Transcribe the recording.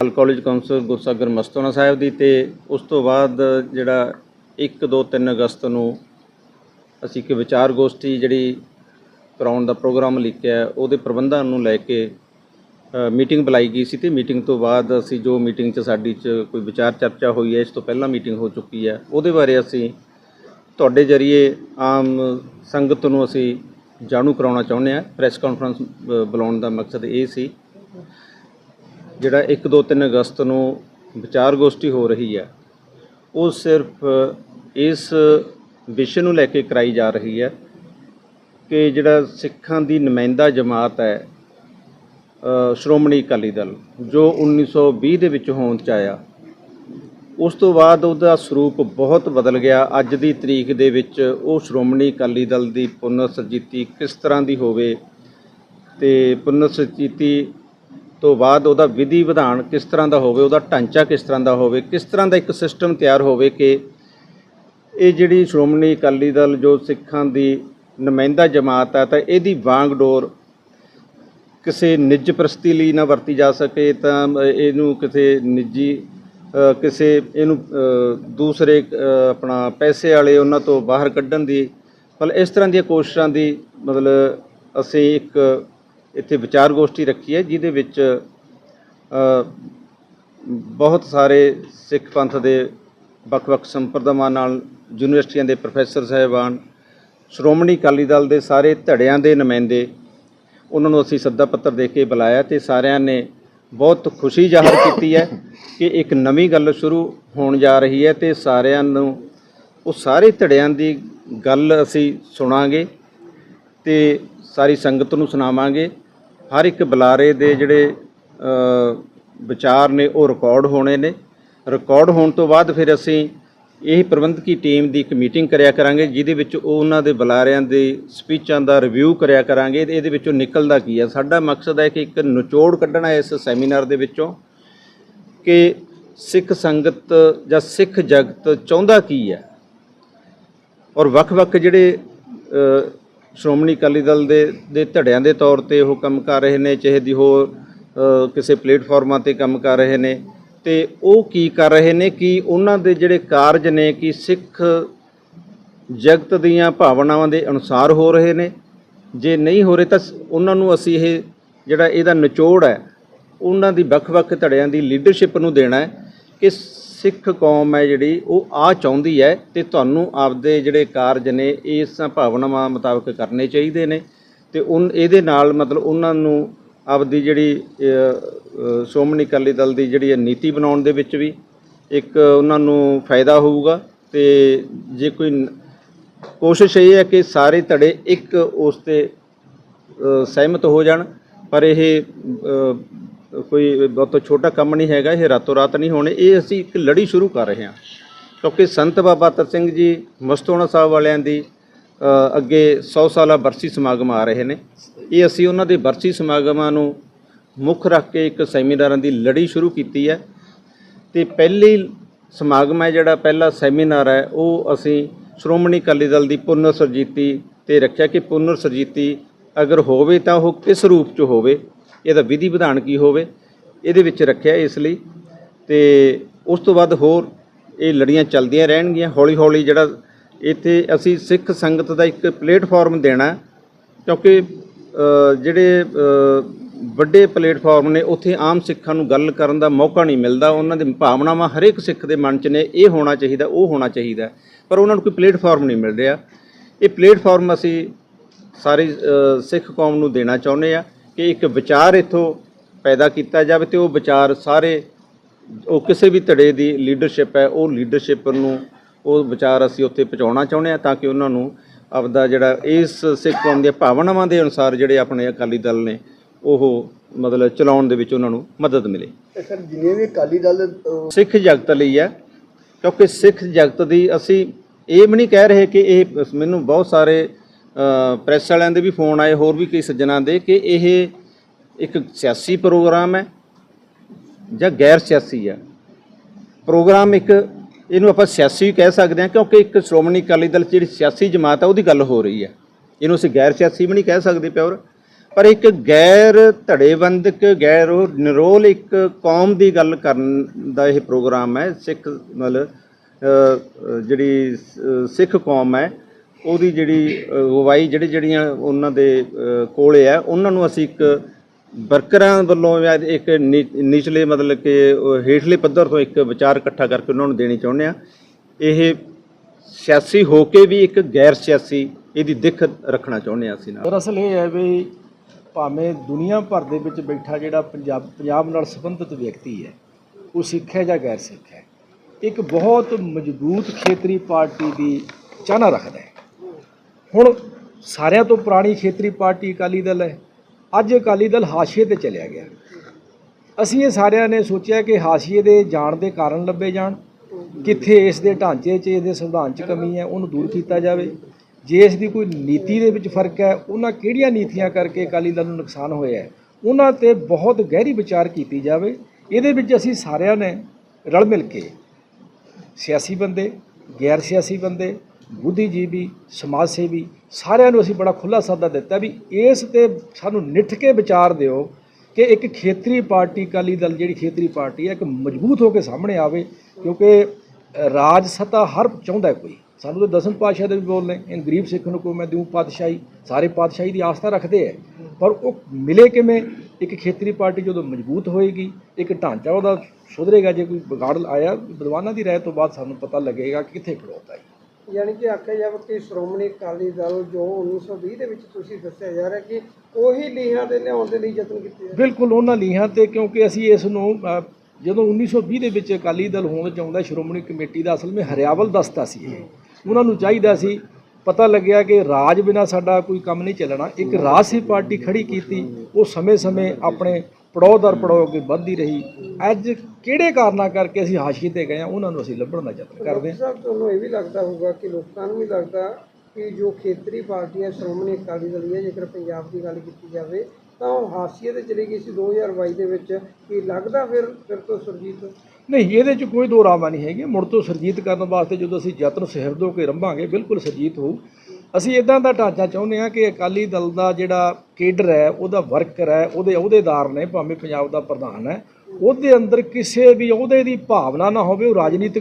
ਹਾਲ college council Gursagar ਮਸਤੋਨਾ ਸਾਹਿਬ ਦੀ ਤੇ ਉਸ ਤੋਂ ਬਾਅਦ ਜਿਹੜਾ 1 2 3 ਅਗਸਤ ਨੂੰ ਅਸੀਂ ਇੱਕ ਵਿਚਾਰ ਗੋਸ਼ਟੀ ਜਿਹੜੀ ਕਰਾਉਣ ਦਾ ਪ੍ਰੋਗਰਾਮ ਲਿਖਿਆ ਉਹਦੇ ਪ੍ਰਬੰਧਾਂ ਨੂੰ ਲੈ ਕੇ ਮੀਟਿੰਗ ਬੁਲਾਈ ਗਈ ਸੀ ਤੇ ਮੀਟਿੰਗ ਤੋਂ ਬਾਅਦ ਅਸੀਂ ਜੋ ਮੀਟਿੰਗ 'ਚ ਸਾਡੀ 'ਚ ਕੋਈ ਵਿਚਾਰ ਚਰਚਾ ਹੋਈ ਹੈ, ਇਸ ਤੋਂ ਪਹਿਲਾਂ ਮੀਟਿੰਗ ਹੋ ਚੁੱਕੀ ਹੈ, ਉਹਦੇ ਬਾਰੇ ਅਸੀਂ ਤੁਹਾਡੇ ਜਰੀਏ ਆਮ ਸੰਗਤ ਨੂੰ ਅਸੀਂ ਜਾਣੂ ਕਰਾਉਣਾ ਚਾਹੁੰਦੇ ਹਾਂ। ਪ੍ਰੈਸ ਕਾਨਫਰੰਸ ਬ- ਬੁਲਾਉਣ ਦਾ ਮਕਸਦ ਇਹ ਸੀ। ਜਿਹੜਾ 1 2 3 ਅਗਸਤ ਨੂੰ ਵਿਚਾਰ ਗੋਸ਼ਟੀ ਹੋ ਰਹੀ ਹੈ, ਉਹ ਸਿਰਫ ਇਸ ਵਿਸ਼ੇ ਨੂੰ ਲੈ ਕੇ ਕਰਾਈ ਜਾ ਰਹੀ ਹੈ ਕਿ ਜਿਹੜਾ ਸਿੱਖਾਂ ਦੀ ਨੁਮਾਇੰਦਾ ਜਮਾਤ ਹੈ ਸ਼੍ਰੋਮਣੀ ਅਕਾਲੀ ਦਲ, ਜੋ 1920 ਦੇ ਵਿੱਚ ਹੋਂਦ ਚ ਆਇਆ, ਉਸ ਤੋਂ ਬਾਅਦ ਉਹਦਾ ਸਰੂਪ ਬਹੁਤ ਬਦਲ ਗਿਆ। ਅੱਜ ਦੀ ਤਰੀਕ ਦੇ ਵਿੱਚ ਉਹ ਸ਼੍ਰੋਮਣੀ ਅਕਾਲੀ ਦਲ ਦੀ ਪੁਨਰ ਸਰਜੀਤੀ ਕਿਸ ਤਰ੍ਹਾਂ ਦੀ ਹੋਵੇ ਤੇ ਪੁਨਰ ਸਰਜੀਤੀ ਤੋਂ ਬਾਅਦ ਉਹਦਾ ਵਿਧੀ ਵਿਧਾਨ ਕਿਸ ਤਰ੍ਹਾਂ ਦਾ ਹੋਵੇ, ਉਹਦਾ ਢਾਂਚਾ ਕਿਸ ਤਰ੍ਹਾਂ ਦਾ ਹੋਵੇ, ਕਿਸ ਤਰ੍ਹਾਂ ਦਾ ਇੱਕ ਸਿਸਟਮ ਤਿਆਰ ਹੋਵੇ ਕਿ ਇਹ ਜਿਹੜੀ ਸ਼੍ਰੋਮਣੀ ਅਕਾਲੀ ਦਲ ਜੋ ਸਿੱਖਾਂ ਦੀ ਨੁਮਾਇੰਦਾ ਜਮਾਤ ਹੈ, ਤਾਂ ਇਹਦੀ ਵਾਂਗਡੋਰ ਕਿਸੇ ਨਿੱਜ ਪ੍ਰਸਤੀ ਲਈ ਨਾ ਵਰਤੀ ਜਾ ਸਕੇ, ਤਾਂ ਇਹਨੂੰ ਕਿਸੇ ਨਿੱਜੀ ਕਿਸੇ ਇਹਨੂੰ ਦੂਸਰੇ ਆਪਣਾ ਪੈਸੇ ਵਾਲੇ ਉਹਨਾਂ ਤੋਂ ਬਾਹਰ ਕੱਢਣ ਦੀ, ਮਤਲਬ ਇਸ ਤਰ੍ਹਾਂ ਦੀਆਂ ਕੋਸ਼ਿਸ਼ਾਂ ਦੀ, ਮਤਲਬ ਅਸੀਂ ਇੱਕ ਇੱਥੇ ਵਿਚਾਰ ਗੋਸ਼ਟੀ ਰੱਖੀ ਹੈ, ਜਿਹਦੇ ਵਿੱਚ ਬਹੁਤ ਸਾਰੇ ਸਿੱਖ ਪੰਥ ਦੇ ਵੱਖ-ਵੱਖ ਸੰਪਰਦਾਵਾਂ ਨਾਲ ਯੂਨੀਵਰਸਿਟੀਆਂ ਦੇ ਪ੍ਰੋਫੈਸਰ ਸਾਹਿਬਾਨ, ਸ਼੍ਰੋਮਣੀ ਅਕਾਲੀ ਦਲ ਦੇ ਸਾਰੇ ਧੜਿਆਂ ਦੇ ਨੁਮਾਇੰਦੇ, ਉਹਨਾਂ ਨੂੰ ਅਸੀਂ ਸੱਦਾ ਪੱਤਰ ਦੇ ਕੇ ਬੁਲਾਇਆ ਤੇ ਸਾਰਿਆਂ ਨੇ ਬਹੁਤ ਖੁਸ਼ੀ ਜ਼ਾਹਰ ਕੀਤੀ ਹੈ ਕਿ ਇੱਕ ਨਵੀਂ ਗੱਲ ਸ਼ੁਰੂ ਹੋਣ ਜਾ ਰਹੀ ਹੈ ਤੇ ਸਾਰਿਆਂ ਨੂੰ ਉਹ ਸਾਰੇ ਧੜਿਆਂ ਦੀ ਗੱਲ ਅਸੀਂ ਸੁਣਾਂਗੇ ਤੇ ਸਾਰੀ ਸੰਗਤ ਨੂੰ ਸੁਣਾਵਾਂਗੇ। ਹਰ ਇੱਕ ਬੁਲਾਰੇ ਦੇ ਜਿਹੜੇ ਵਿਚਾਰ ਨੇ, ਉਹ ਰਿਕਾਰਡ ਹੋਣੇ ਨੇ। ਰਿਕਾਰਡ ਹੋਣ ਤੋਂ ਬਾਅਦ ਫਿਰ ਅਸੀਂ ਇਹ ਪ੍ਰਬੰਧਕੀ ਟੀਮ ਦੀ ਇੱਕ ਮੀਟਿੰਗ ਕਰਿਆ ਕਰਾਂਗੇ, ਜਿਹਦੇ ਵਿੱਚ ਉਹ ਉਹਨਾਂ ਦੇ ਬੁਲਾਰਿਆਂ ਦੇ ਸਪੀਚਾਂ ਦਾ ਰਿਵਿਊ ਕਰਿਆ ਕਰਾਂਗੇ। ਤੇ ਇਹਦੇ ਵਿੱਚੋਂ ਨਿਕਲਦਾ ਕੀ ਹੈ ਸਾਡਾ ਮਕਸਦ ਹੈ ਕਿ ਇੱਕ ਨਿਚੋੜ ਕੱਢਣਾ ਇਸ ਸੈਮੀਨਾਰ ਦੇ ਵਿੱਚੋਂ ਕਿ ਸਿੱਖ ਸੰਗਤ ਜਾਂ ਸਿੱਖ ਜਗਤ ਚਾਹੁੰਦਾ ਕੀ ਹੈ ਔਰ ਵੱਖ-ਵੱਖ ਜਿਹੜੇ ਸ਼੍ਰੋਮਣੀ ਅਕਾਲੀ ਦਲ ਦੇ ਦੇ ਧੜਿਆਂ ਦੇ ਤੌਰ ਤੇ ਉਹ ਕੰਮ ਕਰ ਰਹੇ ਨੇ, ਚਾਹੇ ਦੀ ਹੋਰ ਕਿਸੇ ਪਲੇਟਫਾਰਮਾਂ ਤੇ ਕੰਮ ਕਰ ਰਹੇ ਨੇ। ਤੇ ਉਹ ਕੀ ਕਰ ਰਹੇ ਨੇ ਕਿ ਉਹਨਾਂ ਦੇ ਜਿਹੜੇ ਕਾਰਜ ਨੇ, ਕਿ ਸਿੱਖ ਜਗਤ ਦੀਆਂ ਭਾਵਨਾਵਾਂ ਦੇ ਅਨੁਸਾਰ ਹੋ ਰਹੇ ਨੇ। ਜੇ ਨਹੀਂ ਹੋ ਰਹੇ ਤਾਂ ਉਹਨਾਂ ਨੂੰ ਅਸੀਂ ਇਹ ਜਿਹੜਾ ਇਹਦਾ ਨਿਚੋੜ ਹੈ, ਉਹਨਾਂ ਦੀ ਵੱਖ-ਵੱਖ ਧੜਿਆਂ ਦੀ ਲੀਡਰਸ਼ਿਪ ਨੂੰ ਦੇਣਾ ਹੈ ਕਿ ਸਿੱਖ ਕੌਮ ਹੈ ਜਿਹੜੀ ਉਹ ਆ ਚਾਹੁੰਦੀ ਹੈ ਤੇ ਤੁਹਾਨੂੰ ਆਪਦੇ ਜਿਹੜੇ ਕਾਰਜ ਨੇ ਇਸ ਭਾਵਨਾਵਾਂ ਮੁਤਾਬਕ ਕਰਨੇ ਚਾਹੀਦੇ ਨੇ ਤੇ ਉਨ ਇਹਦੇ ਨਾਲ ਮਤਲਬ ਉਹਨਾਂ ਨੂੰ ਆਪਦੀ ਜਿਹੜੀ ਅ, ਸ਼੍ਰੋਮਣੀ ਅਕਾਲੀ ਦਲ ਦੀ ਜਿਹੜੀ ਇਹ ਨੀਤੀ ਬਣਾਉਣ ਦੇ ਵਿੱਚ ਵੀ ਇੱਕ ਉਹਨਾਂ ਨੂੰ ਫਾਇਦਾ ਹੋਊਗਾ ਤੇ ਜੇ ਕੋਈ ਕੋਸ਼ਿਸ਼ ਇਹ ਹੈ ਕਿ ਸਾਰੇ ਧੜੇ ਇੱਕ ਉਸ ਤੇ ਸਹਿਮਤ ਹੋ ਜਾਣ ਪਰ ਇਹ ਕੋਈ ਬਹੁਤ ਛੋਟਾ ਕੰਮ ਨਹੀਂ ਹੈਗਾ, ਇਹ ਰਾਤੋਂ ਰਾਤ ਨਹੀਂ ਹੋਣੇ, ਇਹ ਅਸੀਂ ਇੱਕ ਲੜੀ ਸ਼ੁਰੂ ਕਰ ਰਹੇ ਹਾਂ। ਕਿਉਂਕਿ ਸੰਤ ਬਾਬਾ ਤਰ ਸਿੰਘ ਜੀ, ਮਸਤੋਣਾ ਸਾਹਿਬ ਵਾਲਿਆਂ ਦੀ ਅੱਗੇ 100 ਸਾਲਾ ਬਰਸੀ ਸਮਾਗਮ ਆ ਰਹੇ ਨੇ। ਇਹ ਅਸੀਂ ਉਹਨਾਂ ਦੇ ਬਰਸੀ ਸਮਾਗਮਾਂ ਨੂੰ ਮੁੱਖ ਰੱਖ ਕੇ ਇੱਕ ਸੈਮੀਨਾਰਾਂ ਦੀ ਲੜੀ ਸ਼ੁਰੂ ਕੀਤੀ ਹੈ। ਤੇ ਪਹਿਲੀ ਸਮਾਗਮ ਹੈ ਜਿਹੜਾ ਪਹਿਲਾ ਸੈਮੀਨਾਰ ਹੈ, ਉਹ ਅਸੀਂ ਸ਼੍ਰੋਮਣੀ ਅਕਾਲੀ ਦਲ ਦੀ ਪੁਨਰ ਸਰਜੀਤੀ ਤੇ ਰੱਖਿਆ ਕਿ ਪੁਨਰ ਸਰਜੀਤੀ ਅਗਰ ਹੋਵੇ ਤਾਂ ਉਹ ਕਿਸ ਰੂਪ 'ਚ ਹੋਵੇ ਇਹਦਾ ਵਿਧੀ ਵਿਧਾਨ ਕੀ ਹੋਵੇ, ਇਹਦੇ ਵਿੱਚ ਰੱਖਿਆ ਇਸ ਲਈ। ਤੇ ਉਸ ਤੋਂ ਬਾਅਦ ਹੋਰ ਇਹ ਲੜੀਆਂ ਚੱਲਦੀਆਂ ਰਹਿਣਗੀਆਂ ਹੌਲੀ ਹੌਲੀ ਜਿਹੜਾ ਇੱਥੇ ਅਸੀਂ ਸਿੱਖ ਸੰਗਤ ਦਾ ਇੱਕ ਪਲੇਟਫਾਰਮ ਦੇਣਾ ਕਿਉਂਕਿ ਜਿਹੜੇ ਵੱਡੇ ਪਲੇਟਫਾਰਮ ਨੇ, ਉੱਥੇ ਆਮ ਸਿੱਖਾਂ ਨੂੰ ਗੱਲ ਕਰਨ ਦਾ ਮੌਕਾ ਨਹੀਂ ਮਿਲਦਾ। ਉਹਨਾਂ ਦੀ ਭਾਵਨਾਵਾਂ ਹਰੇਕ ਸਿੱਖ ਦੇ ਮਨ 'ਚ ਨੇ, ਇਹ ਹੋਣਾ ਚਾਹੀਦਾ, ਉਹ ਹੋਣਾ ਚਾਹੀਦਾ ਪਰ ਉਹਨਾਂ ਨੂੰ ਕੋਈ ਪਲੇਟਫਾਰਮ ਨਹੀਂ ਮਿਲ ਰਿਹਾ। ਇਹ ਪਲੇਟਫਾਰਮ ਅਸੀਂ ਸਾਰੀ ਸਿੱਖ ਕੌਮ ਨੂੰ ਦੇਣਾ ਚਾਹੁੰਦੇ ਆ ਕਿ ਇੱਕ ਵਿਚਾਰ ਇੱਥੋਂ ਪੈਦਾ ਕੀਤਾ ਜਾਵੇ ਤੇ ਉਹ ਵਿਚਾਰ ਸਾਰੇ ਉਹ ਕਿਸੇ ਵੀ ਧੜੇ ਦੀ ਲੀਡਰਸ਼ਿਪ ਹੈ ਉਹ ਲੀਡਰਸ਼ਿਪ ਨੂੰ ਉਹ ਵਿਚਾਰ ਅਸੀਂ ਉੱਥੇ ਪਹੁੰਚਾਉਣਾ ਚਾਹੁੰਦੇ ਆ ਤਾਂ ਕਿ ਉਹਨਾਂ ਨੂੰ ਆਪਦਾ ਜਿਹੜਾ ਇਸ ਸਿੱਖ ਕੌਮ ਦੀਆਂ ਭਾਵਨਾਵਾਂ ਦੇ ਅਨੁਸਾਰ ਜਿਹੜੇ ਆਪਣੇ ਅਕਾਲੀ ਦਲ ਨੇ ਉਹ ਮਤਲਬ ਚਲਾਉਣ ਦੇ ਵਿੱਚ ਉਹਨਾਂ ਨੂੰ ਮਦਦ ਮਿਲੇ। ਸਰ ਜਿੰਨੇ ਵੀ ਅਕਾਲੀ ਦਲ ਸਿੱਖ ਜਗਤ ਲਈ ਹੈ ਕਿਉਂਕਿ ਸਿੱਖ ਜਗਤ ਦੀ ਅਸੀਂ ਇਹ ਵੀ ਨਹੀਂ ਕਹਿ ਰਹੇ ਕਿ ਇਹ ਮੈਨੂੰ ਬਹੁਤ ਸਾਰੇ ਪ੍ਰੈਸ ਵਾਲਿਆਂ ਦੇ ਵੀ ਫੋਨ ਆਏ, ਹੋਰ ਵੀ ਕਈ ਸੱਜਣਾਂ ਦੇ ਕਿ ਇਹ ਇੱਕ ਸਿਆਸੀ ਪ੍ਰੋਗਰਾਮ ਹੈ ਜਾਂ ਗੈਰ ਸਿਆਸੀ ਹੈ? ਪ੍ਰੋਗਰਾਮ ਇੱਕ, ਇਹਨੂੰ ਆਪਾਂ ਸਿਆਸੀ ਵੀ ਕਹਿ ਸਕਦੇ ਹਾਂ ਕਿਉਂਕਿ ਇੱਕ ਸ਼੍ਰੋਮਣੀ ਅਕਾਲੀ ਦਲ 'ਚ ਜਿਹੜੀ ਸਿਆਸੀ ਜਮਾਤ ਹੈ ਉਹਦੀ ਗੱਲ ਹੋ ਰਹੀ ਹੈ। ਇਹਨੂੰ ਅਸੀਂ ਗੈਰ ਸਿਆਸੀ ਵੀ ਨਹੀਂ ਕਹਿ ਸਕਦੇ ਪਿਓਰ। ਪਰ ਇੱਕ ਗੈਰ ਧੜੇਬੰਦਕ ਗੈਰ ਨਿਰੋਲ ਇੱਕ ਕੌਮ ਦੀ ਗੱਲ ਕਰਨ ਦਾ ਇਹ ਪ੍ਰੋਗਰਾਮ ਹੈ, ਸਿੱਖ ਮਤਲਬ ਜਿਹੜੀ ਸਿੱਖ ਕੌਮ ਹੈ ਉਹਦੀ ਜਿਹੜੀ ਅ, ਅਗਵਾਈ ਜਿਹੜੀ ਜਿਹੜੀਆਂ ਉਹਨਾਂ ਦੇ ਅ, ਕੋਲੇ ਹੈ ਉਹਨਾਂ ਨੂੰ ਅਸੀਂ ਇੱਕ ਵਰਕਰਾਂ ਵੱਲੋਂ ਜਾਂ ਇੱਕ ਨੀ- ਨਿਚਲੇ ਮਤਲਬ ਕਿ ਹੇਠਲੇ ਪੱਧਰ ਤੋਂ ਇੱਕ ਵਿਚਾਰ ਇਕੱਠਾ ਕਰਕੇ ਉਹਨਾਂ ਨੂੰ ਦੇਣੀ ਚਾਹੁੰਦੇ ਆ ਇਹ ਸਿਆਸੀ ਹੋ ਕੇ ਵੀ ਇੱਕ ਗੈਰ ਸਿਆਸੀ ਇਹਦੀ ਦਿੱਖ ਰੱਖਣਾ ਚਾਹੁੰਦੇ ਆ ਅਸੀਂ ਨਾਲ। ਦਰਅਸਲ ਇਹ ਹੈ ਵੀ ਭਾਵੇਂ ਦੁਨੀਆ ਭਰ ਦੇ ਵਿੱਚ ਬੈਠਾ ਜਿਹੜਾ ਪੰਜਾਬ ਪੰਜਾਬ ਨਾਲ ਸੰਬੰਧਿਤ ਵਿਅਕਤੀ ਹੈ ਉਹ ਸਿੱਖ ਹੈ ਜਾਂ ਗੈਰ ਸਿੱਖ ਹੈ ਇੱਕ ਬਹੁਤ ਮਜ਼ਬੂਤ ਖੇਤਰੀ ਪਾਰਟੀ ਦੀ ਚਾਹਨਾ ਰੱਖਦਾ ਹੈ। ਹੁਣ ਸਾਰਿਆਂ ਤੋਂ ਪੁਰਾਣੀ ਖੇਤਰੀ ਪਾਰਟੀ ਅਕਾਲੀ ਦਲ ਹੈ। ਅੱਜ ਅਕਾਲੀ ਦਲ ਹਾਸ਼ੀਏ ਤੇ ਚਲਿਆ ਗਿਆ। ਅਸੀਂ ਇਹ ਸਾਰਿਆਂ ਨੇ ਸੋਚਿਆ ਕਿ ਹਾਸ਼ੀਏ ਦੇ ਜਾਣ ਦੇ ਕਾਰਨ ਲੱਭੇ ਜਾਣ, ਕਿੱਥੇ ਇਸ ਦੇ ਢਾਂਚੇ 'ਚ, ਇਹਦੇ ਸੰਵਿਧਾਨ 'ਚ ਕਮੀ ਹੈ, ਉਹਨੂੰ ਦੂਰ ਕੀਤਾ ਜਾਵੇ। ਜੇ ਇਸ ਦੀ ਕੋਈ ਨੀਤੀ ਦੇ ਵਿੱਚ ਫ਼ਰਕ ਹੈ, ਉਹਨਾਂ ਕਿਹੜੀਆਂ ਨੀਤੀਆਂ ਕਰਕੇ ਅਕਾਲੀ ਦਲ ਨੂੰ ਨੁਕਸਾਨ ਹੋਇਆ ਹੈ, ਉਹਨਾਂ ਤੇ ਬਹੁਤ ਗਹਿਰੀ ਵਿਚਾਰ ਕੀਤੀ ਜਾਵੇ। ਇਹਦੇ ਵਿੱਚ ਅਸੀਂ ਸਾਰਿਆਂ ਨੇ ਰਲ ਮਿਲ ਕੇ ਸਿਆਸੀ ਬੰਦੇ, ਗੈਰ ਸਿਆਸੀ ਬੰਦੇ ਬੁੱਧੀਜੀਵੀ ਸਮਾਜ ਸੇਵੀ, ਸਾਰਿਆਂ ਨੂੰ ਅਸੀਂ ਬੜਾ ਖੁੱਲਾ ਸੱਦਾ ਦਿੱਤਾ ਵੀ ਇਸ ਤੇ ਸਾਨੂੰ ਨਿੱਠ ਕੇ ਵਿਚਾਰ ਦਿਓ ਕਿ ਇੱਕ ਖੇਤਰੀ ਪਾਰਟੀ, ਅਕਾਲੀ ਦਲ ਜਿਹੜੀ ਖੇਤਰੀ ਪਾਰਟੀ ਹੈ, ਇੱਕ ਮਜ਼ਬੂਤ ਹੋ ਕੇ ਸਾਹਮਣੇ ਆਵੇ, ਕਿਉਂਕਿ ਰਾਜ ਸੱਤਾ ਹਰ ਚਾਹੁੰਦਾ ਕੋਈ। ਸਾਨੂੰ ਤਾਂ ਦਸਮ ਪਾਤਸ਼ਾਹ ਦੇ ਵੀ ਬੋਲਨੇ ਇਹ ਗਰੀਬ ਸਿੱਖ ਨੂੰ ਕੋਈ ਮੈਂ ਦਿਉ ਪਾਤਸ਼ਾਹੀ। ਸਾਰੇ ਪਾਤਸ਼ਾਹੀ ਦੀ ਆਸਥਾ ਰੱਖਦੇ ਹੈ। ਪਰ ਉਹ ਮਿਲੇ ਕਿਵੇਂ? ਇੱਕ ਖੇਤਰੀ ਪਾਰਟੀ ਜਦੋਂ ਮਜ਼ਬੂਤ ਹੋਏਗੀ, ਇੱਕ ਢਾਂਚਾ ਉਹਦਾ ਸੁਧਰੇਗਾ, ਜੇ ਕੋਈ ਵਿਗਾੜ ਆਇਆ, ਵਿਦਵਾਨਾਂ ਦੀ ਰਾਏ ਤੋਂ ਬਾਅਦ ਸਾਨੂੰ ਪਤਾ ਲੱਗੇਗਾ ਕਿ ਕਿੱਥੇ ਖੜੋਤਾ ਹੈ। ਯਾਨੀ ਕਿ ਆਖਿਆ ਜਾਵੇ ਕਿ ਸ਼੍ਰੋਮਣੀ ਅਕਾਲੀ ਦਲ ਜੋ 1920 ਦੇ ਵਿੱਚ ਤੁਸੀਂ ਦੱਸਿਆ ਜਾ ਰਿਹਾ ਕਿ ਉਹੀ ਲੀਹਾਂ ਦੇ ਲਿਆਉਣ ਦੇ ਲਈ ਯਤਨ ਕੀਤੇ ਬਿਲਕੁਲ ਉਹਨਾਂ ਲੀਹਾਂ ਤੇ ਕਿਉਂਕਿ ਅਸੀਂ ਇਸ ਨੂੰ ਅ, ਜਦੋਂ 1920 ਦੇ ਵਿੱਚ ਅਕਾਲੀ ਦਲ ਹੋਂਦ ਚ ਆਉਂਦਾ ਸ਼੍ਰੋਮਣੀ ਕਮੇਟੀ ਦਾ ਅਸਲ ਵਿੱਚ ਹਰਿਆਵਲ ਦਸਤਾ ਸੀ ਇਹ। ਉਹਨਾਂ ਨੂੰ ਚਾਹੀਦਾ ਸੀ ਪਤਾ ਲੱਗਿਆ ਕਿ ਰਾਜ ਬਿਨਾ ਸਾਡਾ ਕੋਈ ਕੰਮ ਨਹੀਂ ਚੱਲਣਾ। ਇੱਕ ਰਾਜ ਸੀ ਪਾਰਟੀ ਖੜੀ ਕੀਤੀ ਉਹ ਸਮੇਂ-ਸਮੇਂ ਆਪਣੇ ਪੜਾਅ ਦਰ ਪੜਾਅ ਅੱਗੇ ਵੱਧਦੀ ਰਹੀ। ਅੱਜ ਕਿਹੜੇ ਕਾਰਨਾਂ ਕਰਕੇ ਅਸੀਂ ਹਾਸ਼ੀਏ ਤੇ ਗਏ ਆ ਉਹਨਾਂ ਨੂੰ ਅਸੀਂ ਲੱਭਣ ਦਾ ਯਤਨ ਕਰਦੇ ਹਾਂ। ਸਾਹਿਬ ਤੁਹਾਨੂੰ ਇਹ ਵੀ ਲੱਗਦਾ ਹੋਊਗਾ ਕਿ ਲੋਕਾਂ ਨੂੰ ਵੀ ਲੱਗਦਾ ਕਿ ਜੋ ਖੇਤਰੀ ਪਾਰਟੀਆਂ ਸ਼੍ਰੋਮਣੀ ਅਕਾਲੀ ਦਲ ਹੈ ਜੇਕਰ ਪੰਜਾਬ ਦੀ ਗੱਲ ਕੀਤੀ ਜਾਵੇ ਤਾਂ ਉਹ ਹਾਸੀਏ ਤੇ ਚਲੀ ਗਈ ਸੀ 2022 ਦੇ ਵਿੱਚ। ਕੀ ਲੱਗਦਾ ਫਿਰ ਫਿਰ ਤੋਂ ਸੁਰਜੀਤ? ਨਹੀਂ ਇਹਦੇ 'ਚ ਕੋਈ ਦੋ ਰਾਮਾ ਨਹੀਂ ਹੈਗੇ ਮੁੜ ਤੋਂ ਸਰਜੀਤ ਕਰਨ ਵਾਸਤੇ ਜਦੋਂ ਅਸੀਂ ਯਤਨ ਸਿਹਰਦ ਕੇ ਰੰਭਾਂਗੇ ਬਿਲਕੁਲ ਸਰਜੀਤ ਹੋਊ। ਅਸੀਂ ਇਦਾਂ ਦਾ ਢਾਂਚਾ ਚਾਹੁੰਦੇ ਹਾਂ ਕਿ ਅਕਾਲੀ ਦਲ ਦਾ ਜਿਹੜਾ ਕੇਡਰ ਹੈ, ਉਹਦਾ ਵਰਕਰ ਹੈ, ਉਹਦੇ ਅਹੁਦੇਦਾਰ ਨੇ, ਭਾਵੇਂ ਪੰਜਾਬ ਦਾ ਪ੍ਰਧਾਨ ਹੈ, ਉਹਦੇ ਅੰਦਰ ਕਿਸੇ ਵੀ ਅਹੁਦੇ ਦੀ ਭਾਵਨਾ ਨਾ ਹੋਵੇ, ਉਹ ਰਾਜਨੀਤਿਕ